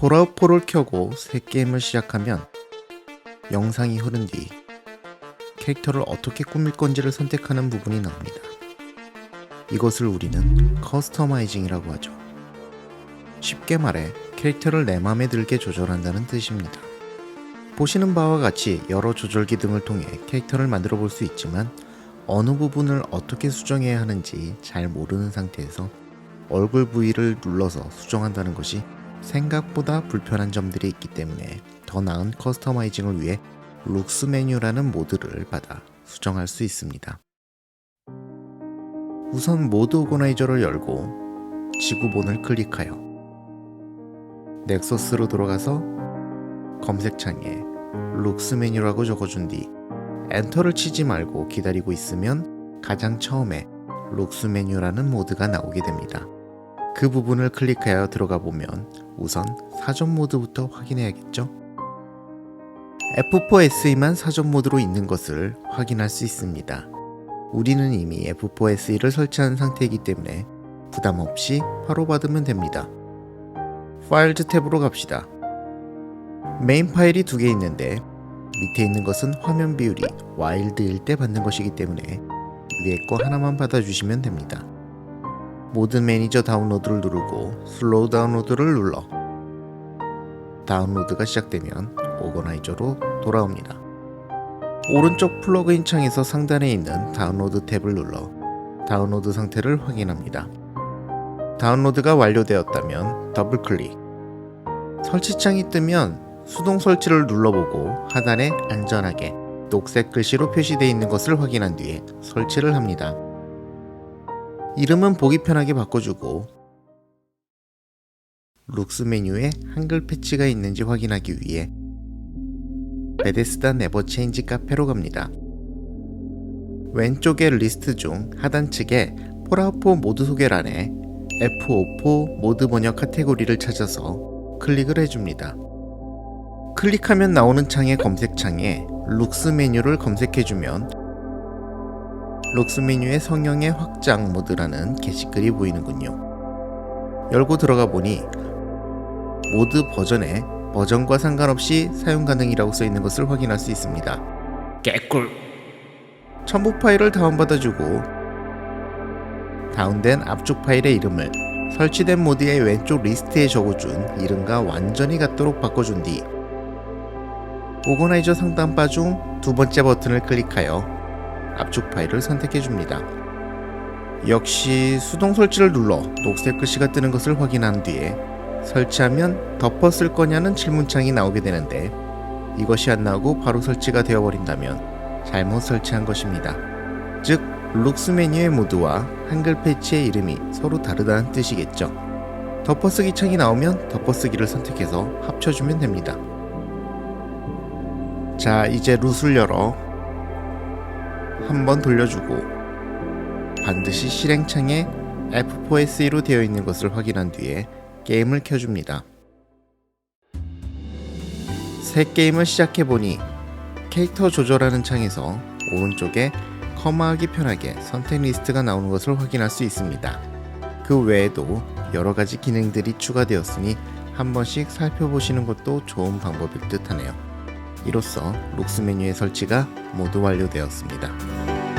보라우포를 켜고 새 게임을 시작하면 영상이 흐른 뒤 캐릭터를 어떻게 꾸밀 건지를 선택하는 부분이 나옵니다. 이것을 우리는 커스터마이징이라고 하죠. 쉽게 말해 캐릭터를 내 맘에 들게 조절한다는 뜻입니다. 보시는 바와 같이 여러 조절기 등을 통해 캐릭터를 만들어 볼 수 있지만 어느 부분을 어떻게 수정해야 하는지 잘 모르는 상태에서 얼굴 부위를 눌러서 수정한다는 것이 생각보다 불편한 점들이 있기 때문에 더 나은 커스터마이징을 위해 룩스 메뉴라는 모드를 받아 수정할 수 있습니다. 우선 모드 오거나이저를 열고 지구본을 클릭하여 넥서스로 돌아가서 검색창에 룩스 메뉴라고 적어준 뒤 엔터를 치지 말고 기다리고 있으면 가장 처음에 룩스 메뉴라는 모드가 나오게 됩니다. 그 부분을 클릭하여 들어가 보면 우선 사전 모드부터 확인해야겠죠? F4SE만 사전 모드로 있는 것을 확인할 수 있습니다. 우리는 이미 F4SE를 설치한 상태이기 때문에 부담 없이 바로 받으면 됩니다. 파일즈 탭으로 갑시다. 메인 파일이 두 개 있는데 밑에 있는 것은 화면 비율이 와일드일 때 받는 것이기 때문에 위에 거 하나만 받아주시면 됩니다. 모든 매니저 다운로드를 누르고 슬로우 다운로드를 눌러 다운로드가 시작되면 오거나이저로 돌아옵니다. 오른쪽 플러그인 창에서 상단에 있는 다운로드 탭을 눌러 다운로드 상태를 확인합니다. 다운로드가 완료되었다면 더블 클릭. 설치창이 뜨면 수동 설치를 눌러보고 하단에 안전하게 녹색 글씨로 표시되어 있는 것을 확인한 뒤에 설치를 합니다. 이름은 보기 편하게 바꿔주고 룩스 메뉴에 한글 패치가 있는지 확인하기 위해 베데스다 네버체인지 카페로 갑니다. 왼쪽의 리스트 중 하단 측에 폴아웃4 모드 소개란에 F54 모드 번역 카테고리를 찾아서 클릭을 해줍니다. 클릭하면 나오는 창의 검색창에 룩스 메뉴를 검색해주면 룩스 메뉴의 성형의 확장 모드라는 게시글이 보이는군요. 열고 들어가 보니 모드 버전에 버전과 상관없이 사용 가능이라고 써 있는 것을 확인할 수 있습니다. 개꿀 첨부 파일을 다운받아주고 다운된 앞쪽 파일의 이름을 설치된 모드의 왼쪽 리스트에 적어준 이름과 완전히 같도록 바꿔준 뒤 오거나이저 상단 바 중 두 번째 버튼을 클릭하여 앞쪽 파일을 선택해 줍니다. 역시 수동 설치를 눌러 녹색 글씨가 뜨는 것을 확인한 뒤에 설치하면 덮었을 거냐는 질문창이 나오게 되는데 이것이 안 나오고 바로 설치가 되어버린다면 잘못 설치한 것입니다. 즉, 룩스 메뉴의 모드와 한글 패치의 이름이 서로 다르다는 뜻이겠죠. 덮어쓰기 창이 나오면 덮어쓰기를 선택해서 합쳐주면 됩니다. 자, 이제 룻을 열어 한번 돌려주고 반드시 실행창에 F4SE로 되어 있는 것을 확인한 뒤에 게임을 켜줍니다. 새 게임을 시작해보니 캐릭터 조절하는 창에서 오른쪽에 커마하기 편하게 선택 리스트가 나오는 것을 확인할 수 있습니다. 그 외에도 여러 가지 기능들이 추가되었으니 한 번씩 살펴보시는 것도 좋은 방법일 듯 하네요. 이로써 룩스 메뉴의 설치가 모두 완료되었습니다.